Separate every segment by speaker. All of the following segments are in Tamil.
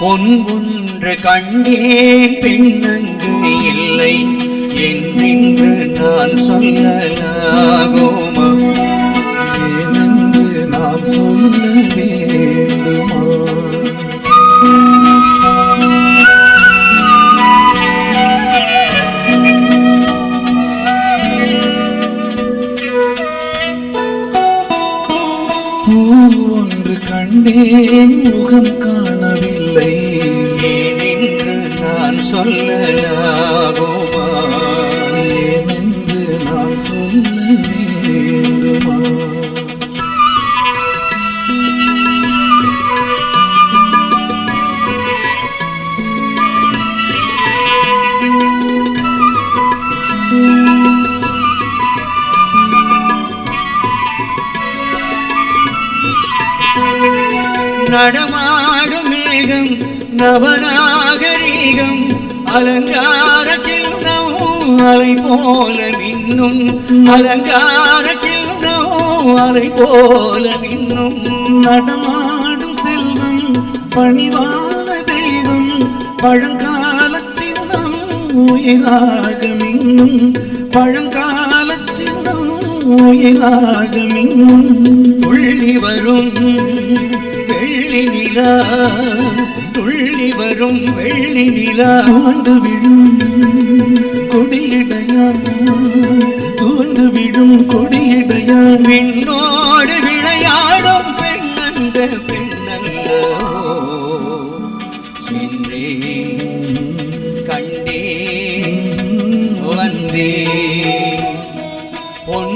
Speaker 1: பொன் கண்டேன் பெண்ணங்கு இல்லை. என்றென்று நான் சொல்லலாகோமா?
Speaker 2: ஏனென்று நான் சொல்ல வேண்டுமா? ஒன்று கண்டேன் முகம் காணவில்லை.
Speaker 1: ஏனென்று நான் சொல்லலாகுமா நடமாடும் மேகம் நவநாகரீகம் அலங்கார சின்னம் அலை போல மின்னும். அலங்கார சின்னம் அலை போல மின்னும்.
Speaker 2: நடமாடும் செல்வம் பணிவான தெய்வம் பழங்கால சின்னம் உயிராக மின்னும். பழங்கால
Speaker 1: துள்ளி வரும் வெள்ளி நிலா துள்ளி வரும் வெள்ளி நிலா.
Speaker 2: துவண்டு விழும் கொடியடையா துவண்டு விழும் கொடியடையா
Speaker 1: விண்ணோடு விளையாடும்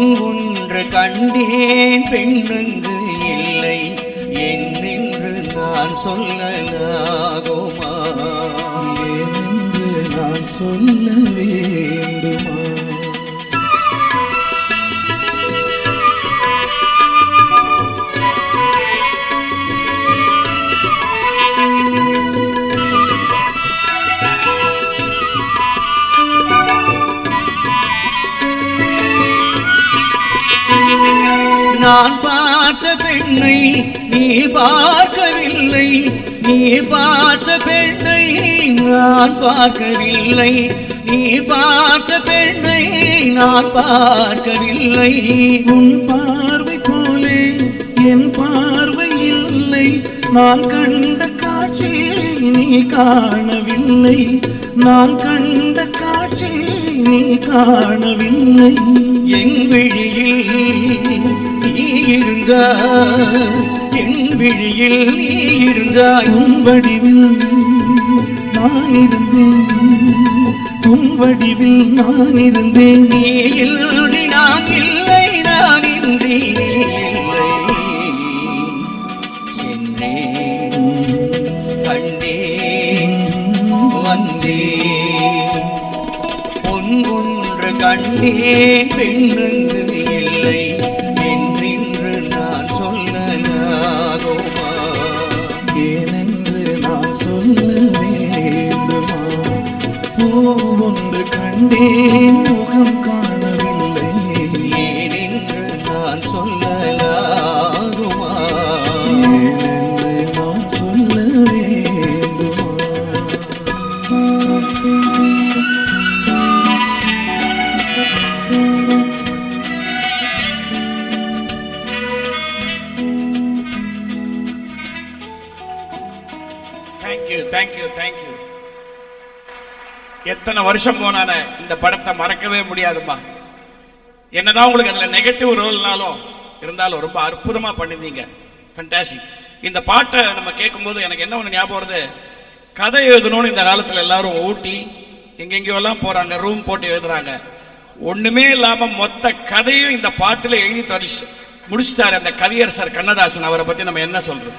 Speaker 1: ஒன்று கண்டேன் பெண்ணுங்கு இல்லை என்னென்று நான் சொல்லலாகுமா?
Speaker 2: என்று நான் சொல்ல
Speaker 1: நான் பார்த்த பெண்ணை நீ பார்க்கவில்லை. நீ பார்த்த பெண்ணை நான் பார்க்கவில்லை. நீ பார்த்த பெண்ணை நான் பார்க்கவில்லை.
Speaker 2: உன் பார்வை போலே என் பார்வை இல்லை. நான் கண்ட காட்சி நீ காணவில்லை. நான் கண்ட காட்சி நீ காணவில்லை.
Speaker 1: என் விழியில் நீ இருந்தாய் என் விழியில் நீ இருந்தாய்
Speaker 2: உன் வடிவில் நான் இருந்தேன் உன் வடிவில் நான் இருந்தேன்
Speaker 1: நீ இன்றி நான் இல்லை நான் இன்றி நீ இல்லை பொன் ஒன்று கண்டேன் பெண்ணங்கு இல்லை
Speaker 2: கண்டேன் முகம் காணவில்லை.
Speaker 1: ஏனென்று நான் சொல்லலாகுமா?
Speaker 2: ஏனென்று நான் சொல்ல வேண்டுமா?
Speaker 3: தேங்க்யூ தேங்க்யூ தேங்க்யூ எத்தனை வருஷம் போனான இந்த படத்தை மறக்கவே முடியாதும்மா. என்னதான் உங்களுக்கு அதில் நெகட்டிவ் ரோல்னாலும் இருந்தாலும் ரொம்ப அற்புதமாக பண்ணியிருந்தீங்க. ஃபண்டாஸ்டிக் இந்த பாட்டை நம்ம கேட்கும்போது எனக்கு என்ன ஒன்று ஞாபகம் வருது? கதை எழுதணும்னு இந்த காலத்தில் எல்லாரும் ஊட்டி எங்கெங்கேயோலாம் போகிறாங்க ரூம் போட்டு எழுதுறாங்க. ஒன்றுமே இல்லாமல் மொத்த கதையும் இந்த பாட்டில் எழுதி தொலைச்சு முடிச்சிட்டாரு அந்த கவியரசர் கண்ணதாசன் அவரை பற்றி நம்ம என்ன சொல்றது?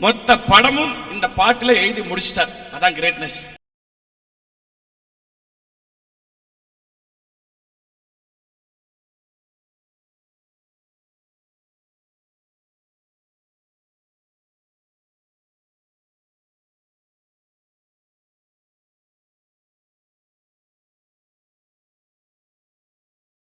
Speaker 3: மொத்த படமும் இந்த பாட்டில் எழுதி முடிச்சிட்டார். அதான் கிரேட்னஸ்